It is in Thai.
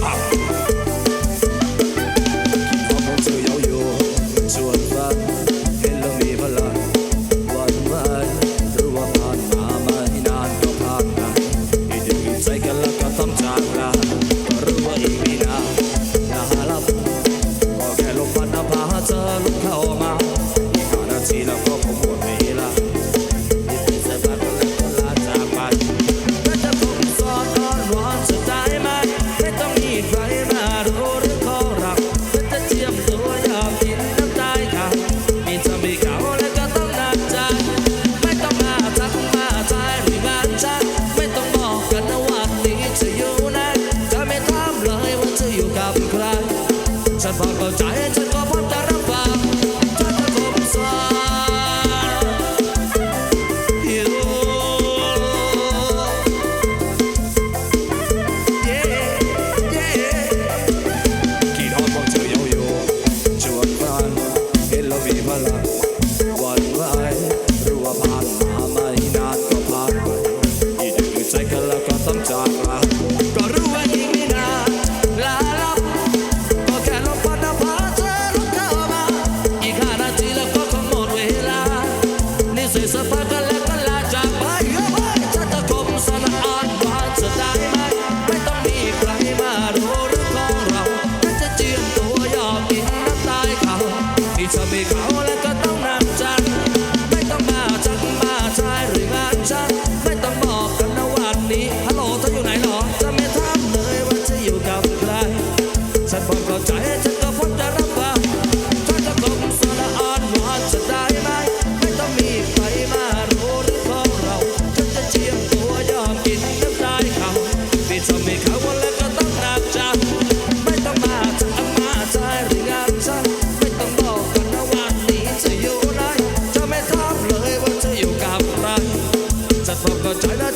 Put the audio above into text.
up. the bubble time. เขาแล้วก็ต้องนัดจันไม่ต้องมาจักมาชายหรืองานฉันไม่ต้องบอกกันนะวันนี้ฮัลโหลเธออยู่ไหนหรอจะไม่ถามเลยว่าจะอยู่กับใครฉันพร้อมเข้าใจฉันก็พร้อมจะรับฟังถ้าจะคงสละอ่อนหวานจะได้ไหมไม่ต้องมีใครมารู้หรือของเราฉันจะเจียมตัวยอมกินน้ำลายเขาพี่ชมให้เขาวันละ เลยว่าจะอยู่กับรักจะทำต่อใจและ